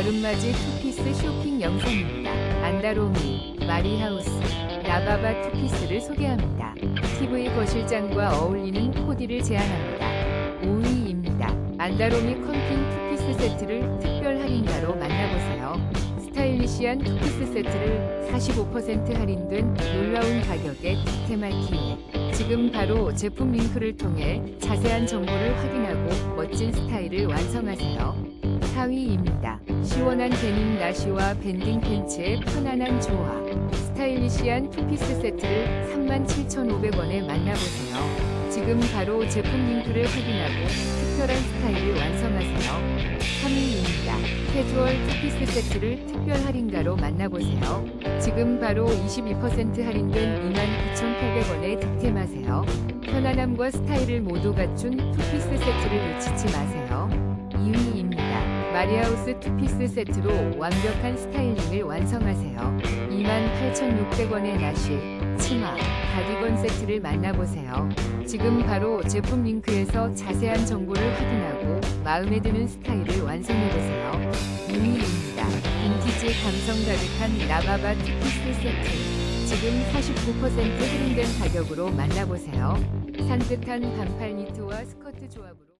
여름맞이 투피스 쇼핑 영상입니다. 안다로미, 마리하우스, 라바바 투피스를 소개합니다. TV 거실장과 어울리는 코디를 제안합니다. 5위입니다. 안다로미 컴핑 투피스 세트를 특별 할인가로 만나보세요. 스타일리시한 투피스 세트를 45% 할인된 놀라운 가격에 기회. 지금 바로 제품 링크를 통해 자세한 정보를 확인하고 멋진 스타일을 완성하세요. 4위입니다. 시원한 데님 나시와 밴딩 팬츠의 편안한 조화. 스타일리시한 투피스 세트를 37,500원에 만나보세요. 지금 바로 제품 링크를 확인하고 특별한 스타일을 완성하세요. 3위입니다. 캐주얼 투피스 세트를 특별 할인가로 만나보세요. 지금 바로 22% 할인된 29,800원에 득템하세요. 편안함과 스타일을 모두 갖춘 투피스 세트를 놓치지 마세요. 2위입니다. 마리아우스 투피스 세트로 완벽한 스타일링을 완성하세요. 28,600원의 나시, 치마, 가디건 세트를 만나보세요. 지금 바로 제품 링크에서 자세한 정보를 확인하고 마음에 드는 스타일을 완성해보세요. 2위입니다. 빈티지 감성 가득한 라바바 투피스 세트. 지금 49% 할인된 가격으로 만나보세요. 산뜻한 반팔 니트와 스커트 조합으로